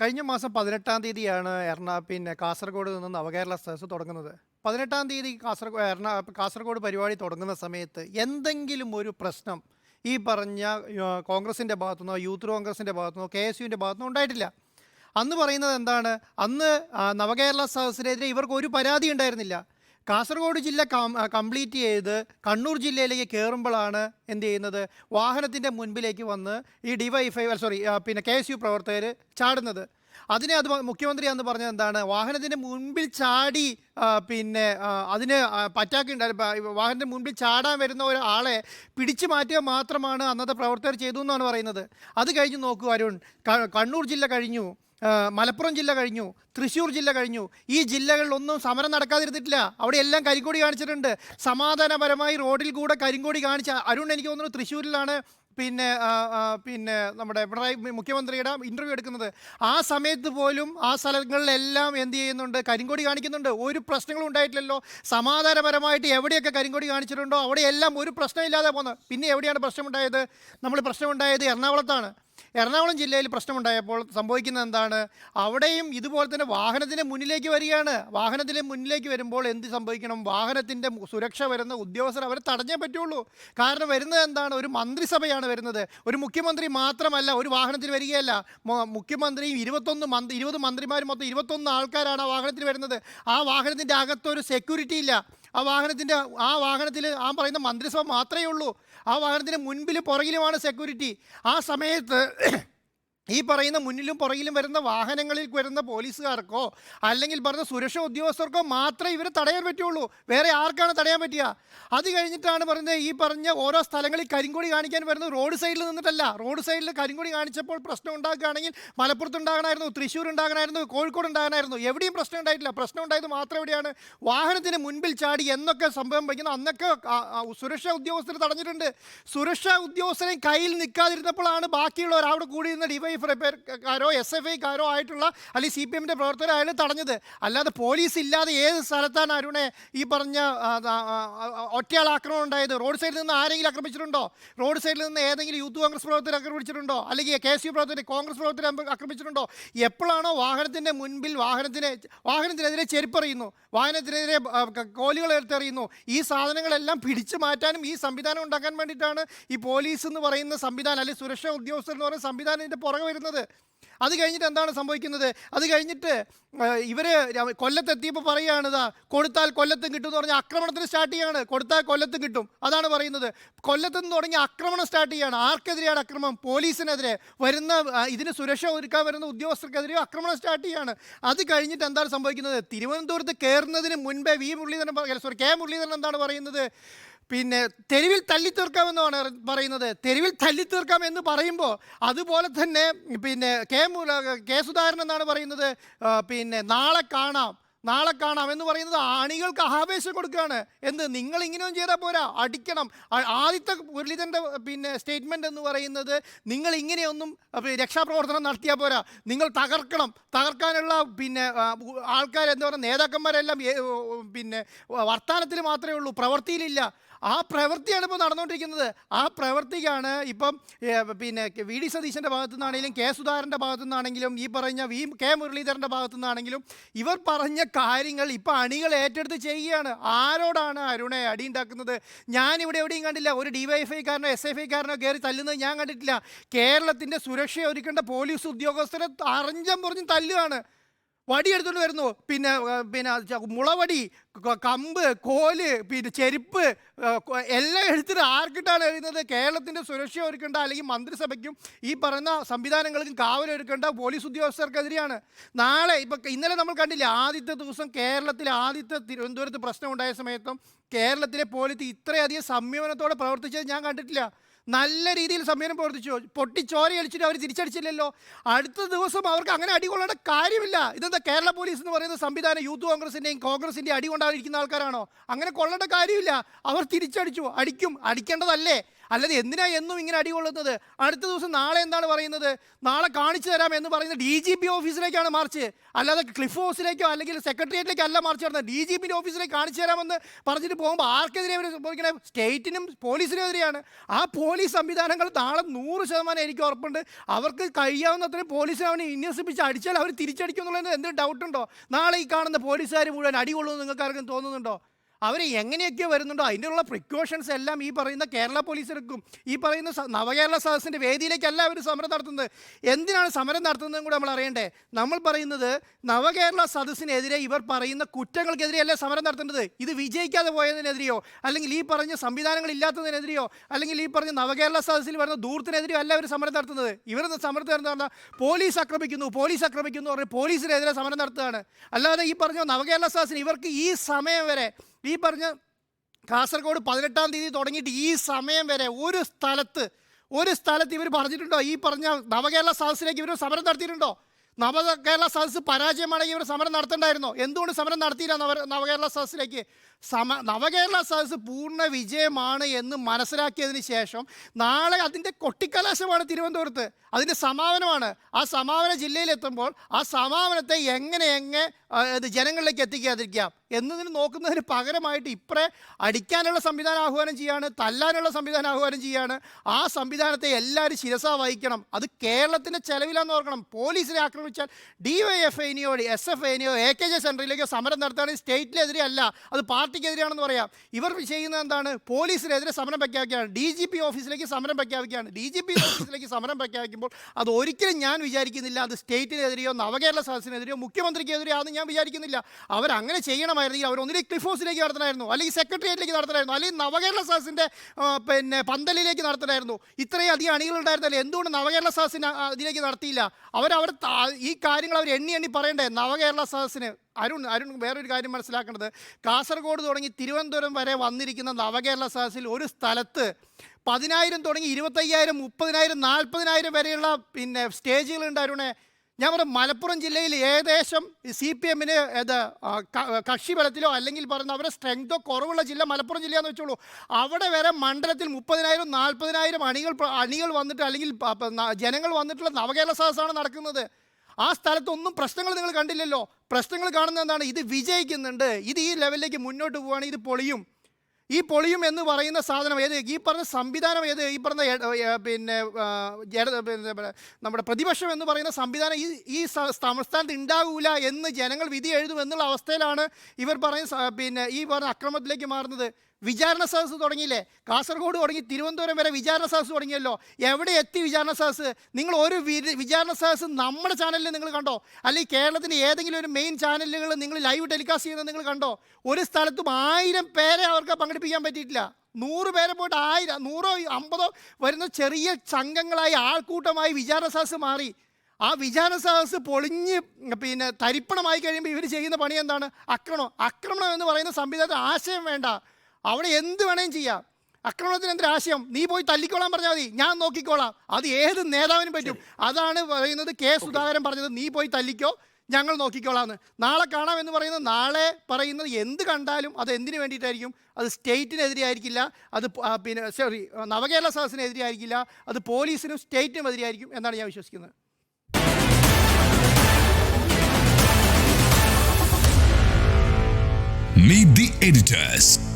കഴിഞ്ഞ മാസം പതിനെട്ടാം തീയതിയാണ് എറണാ പിന്നെ കാസർഗോഡ് നിന്ന് നവകേരള സദസ് തുടങ്ങുന്നത്. പതിനെട്ടാം തീയതി കാസർഗോഡ് എറണാ കാസർഗോഡ് പരിപാടി തുടങ്ങുന്ന സമയത്ത് എന്തെങ്കിലും ഒരു പ്രശ്നം ഈ പറഞ്ഞ കോൺഗ്രസിന്റെ ഭാഗത്തുനിന്നോ യൂത്ത് കോൺഗ്രസിന്റെ ഭാഗത്തുനിന്നോ കെ എസ് യുവിന്റെ ഭാഗത്തുനിന്നോ ഉണ്ടായിട്ടില്ല. അന്ന് പറയുന്നത് എന്താണ്? അന്ന് നവകേരള സദസ്സിനെതിരെ ഇവർക്ക് ഒരു പരാതി ഉണ്ടായിരുന്നില്ല. കാസർഗോഡ് ജില്ല കംപ്ലീറ്റ് ചെയ്ത് കണ്ണൂർ ജില്ലയിലേക്ക് കയറുമ്പോഴാണ് എന്ത് ചെയ്യുന്നത്? വാഹനത്തിന്റെ മുൻപിലേക്ക് വന്ന് ഈ ഡിവൈഫൈ സോറി പിന്നെ കെ എസ് യു പ്രവർത്തകർ ചാടുന്നത്. അതിനെ അത് മുഖ്യമന്ത്രി അന്ന് പറഞ്ഞത് എന്താണ്? വാഹനത്തിന്റെ മുൻപിൽ ചാടി പിന്നെ അതിന് പറ്റാക്കുണ്ടായി വാഹനത്തിന്റെ മുൻപിൽ ചാടാൻ വരുന്ന ഒരാളെ പിടിച്ചു മാറ്റുക മാത്രമാണ് അന്നത്തെ പ്രവർത്തകർ ചെയ്തു എന്നാണ് പറയുന്നത്. അത് കഴിഞ്ഞ് നോക്കൂ അരുൺ കണ്ണൂർ ജില്ല കഴിഞ്ഞു. മലപ്പുറം ജില്ല കഴിഞ്ഞു തൃശ്ശൂർ ജില്ല കഴിഞ്ഞു. ഈ ജില്ലകളിലൊന്നും സമരം നടക്കാതിരുന്നിട്ടില്ല. അവിടെ എല്ലാം കരിങ്കോടി കാണിച്ചിട്ടുണ്ട്. സമാധാനപരമായി റോഡിൽ കൂടെ കരിങ്കോടി കാണിച്ച അരുൺ എനിക്ക് തോന്നുന്നു തൃശ്ശൂരിലാണ് പിന്നെ പിന്നെ നമ്മുടെ പിണറായി മുഖ്യമന്ത്രിയുടെ ഇന്റർവ്യൂ എടുക്കുന്നത്. ആ സമയത്ത് പോലും ആ സ്ഥലങ്ങളിലെല്ലാം എന്ത് ചെയ്യുന്നുണ്ട്? കരിങ്കോടി കാണിക്കുന്നുണ്ട്. ഒരു പ്രശ്നങ്ങളും ഉണ്ടായിട്ടില്ലല്ലോ. സമാധാനപരമായിട്ട് എവിടെയൊക്കെ കരിങ്കൊടി കാണിച്ചിട്ടുണ്ടോ? അവിടെയെല്ലാം ഒരു പ്രശ്നമില്ലാതെ പോകുന്നത്. പിന്നെ എവിടെയാണ് പ്രശ്നമുണ്ടായത്? നമ്മൾ പ്രശ്നമുണ്ടായത് എറണാകുളത്താണ്. എറണാകുളം ജില്ലയിൽ പ്രശ്നമുണ്ടായപ്പോൾ സംഭവിക്കുന്നത് എന്താണ്? അവിടെയും ഇതുപോലെ തന്നെ വാഹനത്തിന്റെ മുന്നിലേക്ക് വരികയാണ്. വാഹനത്തിന്റെ മുന്നിലേക്ക് വരുമ്പോൾ എന്ത് സംഭവിക്കണം? വാഹനത്തിന്റെ സുരക്ഷ വരുന്ന ഉദ്യോഗസ്ഥർ അവരെ തടഞ്ഞേ പറ്റുള്ളൂ. കാരണം വരുന്നത് എന്താണ്? ഒരു മന്ത്രിസഭയാണ് വരുന്നത്. ഒരു മുഖ്യമന്ത്രി മാത്രമല്ല ഒരു വാഹനത്തിൽ വരികയല്ല. മുഖ്യമന്ത്രിയും ഇരുപത്തൊന്ന് മന്ത്രി ഇരുപത് മന്ത്രിമാരും മൊത്തം ഇരുപത്തൊന്ന് ആൾക്കാരാണ് ആ വാഹനത്തിൽ വരുന്നത്. ആ വാഹനത്തിന്റെ അകത്തൊരു സെക്യൂരിറ്റി ഇല്ല. ആ വാഹനത്തിന്റെ ആ വാഹനത്തിൽ ആ പറയുന്ന മന്ത്രിസഭ മാത്രമേ ഉള്ളൂ. ആ വാഹനത്തിന് മുൻപിൽ പുറകിലുമാണ് സെക്യൂരിറ്റി ആ സമയത്ത് ഈ പറയുന്ന മുന്നിലും പുറകിലും വരുന്ന വാഹനങ്ങളിൽ വരുന്ന പോലീസുകാർക്കോ അല്ലെങ്കിൽ പറഞ്ഞ സുരക്ഷാ ഉദ്യോഗസ്ഥർക്കോ മാത്രമേ ഇവരെ തടയാൻ പറ്റുള്ളൂ. വേറെ ആർക്കാണ് തടയാൻ പറ്റുക? അത് കഴിഞ്ഞിട്ടാണ് പറയുന്നത് ഈ പറഞ്ഞ ഓരോ സ്ഥലങ്ങളിൽ കരിങ്കൊടി കാണിക്കാൻ വരുന്നത് റോഡ് സൈഡിൽ നിന്നിട്ടല്ല. റോഡ് സൈഡിൽ കരിങ്കൊടി കാണിച്ചപ്പോൾ പ്രശ്നം ഉണ്ടാക്കുകയാണെങ്കിൽ മലപ്പുറത്ത് ഉണ്ടാകണമായിരുന്നു തൃശ്ശൂർ ഉണ്ടാകണമായിരുന്നു കോഴിക്കോട് ഉണ്ടാകണമായിരുന്നു. എവിടെയും പ്രശ്നം ഉണ്ടായിട്ടില്ല. പ്രശ്നം ഉണ്ടായത് മാത്രം എവിടെയാണ്? വാഹനത്തിന് മുൻപിൽ ചാടി എന്നൊക്കെ സംഭവം വയ്ക്കുന്ന അന്നൊക്കെ സുരക്ഷാ ഉദ്യോഗസ്ഥർ തടഞ്ഞിട്ടുണ്ട്. സുരക്ഷാ ഉദ്യോഗസ്ഥരെ കയ്യിൽ നിൽക്കാതിരുന്നപ്പോഴാണ് ബാക്കിയുള്ളവർ അവിടെ കൂടി നിന്ന ഡിവൈഎഫ്ഐക്കാരോ എസ് എഫ് ഐക്കാരോ ആയിട്ടുള്ള അല്ലെങ്കിൽ സി പി എമ്മിന്റെ പ്രവർത്തകരായാലും തടഞ്ഞത്. അല്ലാതെ പോലീസ് ഇല്ലാതെ ഏത് സ്ഥലത്താണ് അരുണെ ഈ പറഞ്ഞ ഒറ്റയാൾ ആക്രമണം ഉണ്ടായത്? റോഡ് സൈഡിൽ നിന്ന് ആരെങ്കിലും ആക്രമിച്ചിട്ടുണ്ടോ? റോഡ് സൈഡിൽ നിന്ന് ഏതെങ്കിലും യൂത്ത് കോൺഗ്രസ് പ്രവർത്തകർ ആക്രമിച്ചിട്ടുണ്ടോ? അല്ലെങ്കിൽ കെ എസ് യു പ്രവർത്തകർ കോൺഗ്രസ് പ്രവർത്തകർ ആക്രമിച്ചിട്ടുണ്ടോ? എപ്പോഴാണോ വാഹനത്തിന്റെ മുൻപിൽ വാഹനത്തിന് വാഹനത്തിനെതിരെ ചെരുപ്പറിയുന്നു വാഹനത്തിനെതിരെ കോലുകൾ എടുത്തെറിയുന്നു ഈ സാധനങ്ങളെല്ലാം പിടിച്ചു മാറ്റാനും ഈ സംവിധാനം ഉണ്ടാക്കാൻ വേണ്ടിയിട്ടാണ് ഈ പോലീസ് എന്ന് പറയുന്ന സംവിധാനം അല്ലെങ്കിൽ സുരക്ഷാ ഉദ്യോഗസ്ഥർ എന്ന് പറയുന്ന സംവിധാനം ഇതിന്റെ പുറകെ വരുന്നത്. അത് കഴിഞ്ഞിട്ട് എന്താണ് സംഭവിക്കുന്നത്? അത് കഴിഞ്ഞിട്ട് ഇവർ കൊല്ലത്തെത്തിയപ്പോൾ പറയുകയാണ് ഇതാ കൊടുത്താൽ കൊല്ലത്തും കിട്ടും എന്ന് പറഞ്ഞാൽ ആക്രമണത്തിന് സ്റ്റാർട്ട് ചെയ്യാണ്. കൊടുത്താൽ കൊല്ലത്തും കിട്ടും. അതാണ് പറയുന്നത്. കൊല്ലത്ത് നിന്ന് തുടങ്ങി ആക്രമണം സ്റ്റാർട്ട് ചെയ്യാണ്. ആർക്കെതിരെയാണ് അക്രമം പോലീസിനെതിരെ. വരുന്ന ഇതിന് സുരക്ഷ ഒരുക്കാൻ വരുന്ന ഉദ്യോഗസ്ഥർക്കെതിരെ ആക്രമണം സ്റ്റാർട്ട് ചെയ്യാണ്. അത് കഴിഞ്ഞിട്ട് എന്താണ് സംഭവിക്കുന്നത്? തിരുവനന്തപുരത്ത് കയറുന്നതിന് മുൻപേ V Muraleedharan sorry K Muraleedharan എന്താണ് പറയുന്നത്? പിന്നെ തെരുവിൽ തല്ലിത്തീർക്കാമെന്നാണ് പറയുന്നത്. തെരുവിൽ തല്ലിത്തീർക്കാം എന്ന് പറയുമ്പോൾ അതുപോലെ തന്നെ പിന്നെ കെ കെ സുധാകരൻ എന്നാണ് പറയുന്നത്. പിന്നെ നാളെ കാണാം. നാളെ കാണാം എന്ന് പറയുന്നത് ആണികൾക്ക് ആവേശം കൊടുക്കുകയാണ്. എന്ന് നിങ്ങൾ ഇങ്ങനെയൊന്നും ചെയ്താൽ പോരാ? അടിക്കണം. ആദ്യത്തെ മുരളീധരന്റെ പിന്നെ സ്റ്റേറ്റ്മെന്റ് എന്ന് പറയുന്നത് നിങ്ങൾ ഇങ്ങനെയൊന്നും രക്ഷാപ്രവർത്തനം നടത്തിയാൽ പോരാ. നിങ്ങൾ തകർക്കണം. തകർക്കാനുള്ള പിന്നെ ആൾക്കാർ എന്താ പറയുക നേതാക്കന്മാരെല്ലാം പിന്നെ വർത്തമാനത്തിൽ മാത്രമേ ഉള്ളൂ. പ്രവൃത്തിയിലില്ല. ആ പ്രവൃത്തിയാണ് ഇപ്പോൾ നടന്നുകൊണ്ടിരിക്കുന്നത് ആ പ്രവൃത്തിക്കാണ് ഇപ്പം പിന്നെ വി. ഡി. സതീശന്റെ ഭാഗത്തു നിന്നാണെങ്കിലും കെ. സുധാകരന്റെ ഭാഗത്തു നിന്നാണെങ്കിലും ഈ പറഞ്ഞ വി. കെ. മുരളീധരന്റെ ഭാഗത്തു നിന്നാണെങ്കിലും ഇവർ പറഞ്ഞ കാര്യങ്ങൾ ഇപ്പം അണികൾ ഏറ്റെടുത്ത് ചെയ്യുകയാണ്. ആരോടാണ് അരുണെ അടി ഉണ്ടാക്കുന്നത്? ഞാനിവിടെ എവിടെയും കണ്ടില്ല. ഒരു ഡി വൈ എഫ് ഐക്കാരനോ എസ് എഫ് ഐക്കാരനോ കയറി തല്ലുന്നത് ഞാൻ കണ്ടിട്ടില്ല. കേരളത്തിന്റെ സുരക്ഷ ഒരുക്കേണ്ട പോലീസ് ഉദ്യോഗസ്ഥരെ അറിഞ്ഞം പറഞ്ഞ് തല്ലുകയാണ്. വടി എടുത്തുകൊണ്ട് വരുന്നു. പിന്നെ പിന്നെ മുളവടി കമ്പ് കോൽ പിന്നെ ചെരുപ്പ് എല്ലാം എടുത്തിട്ട് ആർക്കിട്ടാണ് എഴുതുന്നത് കേരളത്തിന്റെ സുരക്ഷ ഒരുക്കേണ്ട അല്ലെങ്കിൽ മന്ത്രിസഭയ്ക്കും ഈ പറയുന്ന സംവിധാനങ്ങൾക്കും കാവലൊരുക്കേണ്ട പോലീസ് ഉദ്യോഗസ്ഥർക്കെതിരെയാണ്. നാളെ ഇപ്പം ഇന്നലെ നമ്മൾ കണ്ടില്ല ആദ്യത്തെ ദിവസം കേരളത്തിൽ ആദ്യത്തെ തിരുവനന്തപുരത്ത് പ്രശ്നം ഉണ്ടായ സമയത്തും കേരളത്തിലെ പോലീസ് ഇത്രയധികം സംയമനത്തോടെ പ്രവർത്തിച്ചത് ഞാൻ കണ്ടിട്ടില്ല. നല്ല രീതിയിൽ സമയം പ്രവർത്തിച്ചു. പൊട്ടിച്ചോര അടിച്ചിട്ട് അവർ തിരിച്ചടിച്ചില്ലല്ലോ. അടുത്ത ദിവസം അവർക്ക് അങ്ങനെ അടി അടികൊള്ളേണ്ട കാര്യമില്ല. ഇതെന്താ കേരള പോലീസ് എന്ന് പറയുന്ന സംവിധാനം യൂത്ത് കോൺഗ്രസിന്റെയും കോൺഗ്രസിന്റെയും അടി കൊണ്ടായിരിക്കുന്ന ആൾക്കാരാണോ? അങ്ങനെ കൊള്ളേണ്ട കാര്യമില്ല. അവർ തിരിച്ചടിച്ചു. അടിക്കും. അടിക്കേണ്ടതല്ലേ? അല്ലാതെ എന്തിനാ എന്നും ഇങ്ങനെ അടികൊള്ളുന്നത് അടുത്ത ദിവസം നാളെ എന്താണ് പറയുന്നത്? നാളെ കാണിച്ചു തരാം എന്ന് പറയുന്ന ഡി ജി പി ഓഫീസിലേക്കാണ് മാർച്ച്. അല്ലാതെ ക്ലിഫ് ഹൗസിലേക്കോ അല്ലെങ്കിൽ സെക്രട്ടേറിയറ്റിലേക്കോ അല്ല മാർച്ച് നടന്നത് ഡി ജി പിന്റെ ഓഫീസിലേക്ക് കാണിച്ചു തരാമെന്ന് പറഞ്ഞിട്ട് പോകുമ്പോൾ ആർക്കെതിരെ അവർ സംഭവിക്കണേ? സ്റ്റേറ്റിനും പോലീസിനും എതിരെയാണ്. ആ പോലീസ് സംവിധാനങ്ങൾ നാളെ നൂറ് ശതമാനം എനിക്ക് ഉറപ്പുണ്ട്. അവർക്ക് കഴിയാവുന്നത്രയും പോലീസിനെ അവനെ വിന്യസിപ്പിച്ച് അടിച്ചാൽ അവർ തിരിച്ചടിക്കും എന്നുള്ളതിന് എന്തെങ്കിലും ഡൗട്ടുണ്ടോ നാളെ ഈ കാണുന്ന പോലീസുകാർ മുഴുവൻ അടികൊള്ളുമെന്ന് നിങ്ങൾക്ക് ആർക്കും തോന്നുന്നുണ്ടോ? അവർ എങ്ങനെയൊക്കെ വരുന്നുണ്ടോ അതിനുള്ള പ്രിക്കോഷൻസ് എല്ലാം ഈ പറയുന്ന കേരള പോലീസ് എടുക്കും ഈ പറയുന്ന നവകേരള സദസ്സിന്റെ വേദിയിലേക്കല്ല അവർ സമരം നടത്തുന്നത്. എന്തിനാണ് സമരം നടത്തുന്നതും കൂടെ നമ്മൾ അറിയണ്ടേ? നമ്മൾ പറയുന്നത് നവകേരള സദസ്സിനെതിരെ ഇവർ പറയുന്ന കുറ്റങ്ങൾക്കെതിരെയല്ല സമരം നടത്തേണ്ടത്? ഇത് വിജയിക്കാതെ പോയതിനെതിരെയോ? അല്ലെങ്കിൽ ഈ പറഞ്ഞ സംവിധാനങ്ങൾ ഇല്ലാത്തതിനെതിരെയോ? അല്ലെങ്കിൽ ഈ പറഞ്ഞ നവകേരള സദസ്സിൽ വരുന്ന ദൂരത്തിനെതിരെയോ അല്ല അവർ സമരം നടത്തുന്നത്. ഇവർ സമരത്തിൽ നടന്ന പോലീസ് ആക്രമിക്കുന്നു പോലീസ് ആക്രമിക്കുന്നു പറഞ്ഞ് പോലീസിനെതിരെ സമരം നടത്തുകയാണ്. അല്ലാതെ ഈ പറഞ്ഞ നവകേരള സദസ്സിന് ഇവർക്ക് ഈ സമയം വരെ ഈ പറഞ്ഞ കാസർഗോഡ് പതിനെട്ടാം തീയതി തുടങ്ങിയിട്ട് ഈ സമയം വരെ ഒരു സ്ഥലത്ത് ഒരു സ്ഥലത്ത് ഇവർ പറഞ്ഞിട്ടുണ്ടോ? ഈ പറഞ്ഞ നവകേരള സദസ്സിലേക്ക് ഇവർ സമരം നടത്തിയിട്ടുണ്ടോ? നവകേരള സദസ്സ് പരാജയമാണെങ്കിൽ ഇവർ സമരം നടത്തണ്ടായിരുന്നോ? എന്തുകൊണ്ട് സമരം നടത്തിയില്ല നവ നവകേരള സദസ്സിലേക്ക്? സമ നവകേരള സദസ്സ് പൂർണ വിജയമാണ് എന്ന് മനസ്സിലാക്കിയതിന് ശേഷം നാളെ അതിന്റെ കൊട്ടിക്കലാശമാണ് തിരുവനന്തപുരത്ത്. അതിന്റെ സമാപനമാണ്. ആ സമാപന ജില്ലയിലെത്തുമ്പോൾ ആ സമാപനത്തെ എങ്ങനെ എങ്ങനെ ജനങ്ങളിലേക്ക് എത്തിക്കാതിരിക്കാം എന്നതിന് നോക്കുന്നതിന് പകരമായിട്ട് ഇപ്പറേ അടിക്കാനുള്ള സംവിധാനം ആഹ്വാനം ചെയ്യാണ് തല്ലാനുള്ള സംവിധാനം ആഹ്വാനം ചെയ്യാണ്. ആ സംവിധാനത്തെ എല്ലാവരും ശിരസ വഹിക്കണം. അത് കേരളത്തിന്റെ ചെലവിലാന്ന് ഓർക്കണം. പോലീസിനെ ആക്രമിച്ചാൽ ഡി വൈ എഫ് ഐനിയോ എസ് എഫ് ഐനിയോ എ കെ ജെ സെന്ററിലേക്കോ സമരം നടത്തുകയാണെങ്കിൽ സ്റ്റേറ്റിലെതിരെ അല്ല അത് പാർട്ടിക്കെതിരെയാണെന്ന് പറയാം. ഇവർ ചെയ്യുന്നത് എന്താണ്? പോലീസിനെതിരെ സമരം പ്രഖ്യാപിക്കുകയാണ്. ഡി ജി പി ഓഫീസിലേക്ക് സമരം പ്രഖ്യാപിക്കുകയാണ്. ഡി ജി പി ഓഫീസിലേക്ക് സമരം പ്രഖ്യാപിക്കുമ്പോൾ അത് ഒരിക്കലും ഞാൻ വിചാരിക്കുന്നില്ല. അത് സ്റ്റേറ്റിനെതിരെയോ നവകേരള സദസ്സിനെതിരെയോ മുഖ്യമന്ത്രിക്കെതിരെയോ ആണെന്ന് ഞാൻ വിചാരിക്കുന്നില്ല. അവരങ്ങനെ ചെയ്യണമായിരുന്നെങ്കിൽ അവർ ഒന്നിലേക്ക് ക്ലിഫ് ഹൗസിലേക്ക് നടത്തണമായിരുന്നു. അല്ലെങ്കിൽ സെക്രട്ടേറിയറ്റിലേക്ക് നടത്തണമായിരുന്നു. അല്ലെങ്കിൽ നവകേരള സദസ്സിന്റെ പിന്നെ പന്തലിലേക്ക് നടത്തണമായിരുന്നു. ഇത്രയും അധികം അണികളുണ്ടായിരുന്നല്ലേ എന്തുകൊണ്ട് നവകേരള സദസ്സിന് അതിലേക്ക് നടത്തിയില്ല? അവർ ഈ കാര്യങ്ങൾ അവർ എണ്ണി എണ്ണി പറയണ്ടേ? നവകേരള സദസ്സിന്. അരുൺ അരുൺ വേറൊരു കാര്യം മനസ്സിലാക്കേണ്ടത്. കാസർഗോഡ് തുടങ്ങി തിരുവനന്തപുരം വരെ വന്നിരിക്കുന്ന നവകേരള സദസ്സിൽ ഒരു സ്ഥലത്ത് പതിനായിരം തുടങ്ങി ഇരുപത്തയ്യായിരം മുപ്പതിനായിരം നാൽപ്പതിനായിരം വരെയുള്ള പിന്നെ സ്റ്റേജുകളുണ്ട് അരുണെ. ഞാൻ പറഞ്ഞു മലപ്പുറം ജില്ലയിൽ ഏകദേശം സി പി എമ്മിന് ഇത് കക്ഷിബലത്തിലോ കക്ഷി ബലത്തിലോ അല്ലെങ്കിൽ പറയുന്ന അവരുടെ സ്ട്രെങ്തോ കുറവുള്ള ജില്ല മലപ്പുറം ജില്ലയെന്ന് വെച്ചോളൂ. അവിടെ വരെ മണ്ഡലത്തിൽ മുപ്പതിനായിരം നാൽപ്പതിനായിരം അണികൾ അണികൾ വന്നിട്ട് അല്ലെങ്കിൽ ജനങ്ങൾ വന്നിട്ടുള്ള നവകേരള സദസ്സാണ് നടക്കുന്നത്. ആ സ്ഥലത്തൊന്നും പ്രശ്നങ്ങൾ നിങ്ങൾ കണ്ടില്ലല്ലോ. പ്രശ്നങ്ങൾ കാണുന്നത് എന്താണ്? ഇത് വിജയിക്കുന്നുണ്ട്. ഇത് ഈ ലെവലിലേക്ക് മുന്നോട്ട് പോവുകയാണെങ്കിൽ ഇത് പൊളിയും. ഈ പൊളിയും എന്ന് പറയുന്ന സാധനം ഏത്? ഈ പറഞ്ഞ സംവിധാനം ഏത്? ഈ പറഞ്ഞ പിന്നെ നമ്മുടെ പ്രതിപക്ഷം എന്ന് പറയുന്ന സംവിധാനം ഈ ഈ സംസ്ഥാനത്ത് ഉണ്ടാകൂല എന്ന് ജനങ്ങൾ വിധി എഴുതും എന്നുള്ള അവസ്ഥയിലാണ് ഇവർ പറയുന്ന പിന്നെ ഈ പറഞ്ഞ അക്രമത്തിലേക്ക് മാറുന്നത്. വിചാരണ സദസ്സ് തുടങ്ങിയില്ലേ? കാസർഗോഡ് തുടങ്ങി തിരുവനന്തപുരം വരെ വിചാരണ സദസ്സ് തുടങ്ങിയല്ലോ. എവിടെ എത്തി വിചാരണ സദസ്സ്? നിങ്ങൾ ഒരു വിചാരണ സദസ്സ് നമ്മുടെ ചാനലിൽ നിങ്ങൾ കണ്ടോ? അല്ലെങ്കിൽ കേരളത്തിന്റെ ഏതെങ്കിലും ഒരു മെയിൻ ചാനലുകൾ നിങ്ങൾ ലൈവ് ടെലികാസ്റ്റ് ചെയ്യുന്നത് നിങ്ങൾ കണ്ടോ? ഒരു സ്ഥലത്തും ആയിരം പേരെ അവർക്ക് പങ്കെടുപ്പിക്കാൻ പറ്റിയിട്ടില്ല. നൂറ് പേരെ പോയിട്ട് ആയിരം നൂറോ അമ്പതോ വരുന്ന ചെറിയ സംഘങ്ങളായി ആൾക്കൂട്ടമായി വിചാരണ സദസ്സ് മാറി. ആ വിചാരണ സദസ്സ് പൊളിഞ്ഞ് പിന്നെ തരിപ്പണമായി കഴിയുമ്പോൾ ഇവർ ചെയ്യുന്ന പണി എന്താണ്? ആക്രമണം ആക്രമണം എന്ന് പറയുന്ന സംവിധാനത്തിന് ആശയം വേണ്ട. അവിടെ എന്ത് വേണേലും ചെയ്യാം. ആക്രമണത്തിന് എന്തൊരു ആശയം? നീ പോയി തല്ലിക്കോളാൻ പറഞ്ഞാൽ മതി. ഞാൻ നോക്കിക്കോളാം. അത് ഏത് നേതാവിനും പറ്റും. അതാണ് പറയുന്നത് കെ സുധാകരൻ പറഞ്ഞത്. നീ പോയി തല്ലിക്കോ. ഞങ്ങൾ നോക്കിക്കോളാന്ന്. നാളെ കാണാം എന്ന് പറയുന്നത് നാളെ പറയുന്നത് എന്ത് കണ്ടാലും അത് എന്തിനു വേണ്ടിയിട്ടായിരിക്കും? അത് സ്റ്റേറ്റിനെതിരെ ആയിരിക്കില്ല. അത് പിന്നെ സോറി നവകേരള സദസ്സിനെതിരെ ആയിരിക്കില്ല. അത് പോലീസിനും സ്റ്റേറ്റിനും എതിരെ ആയിരിക്കും എന്നാണ് ഞാൻ വിശ്വസിക്കുന്നത്. Meet the editors.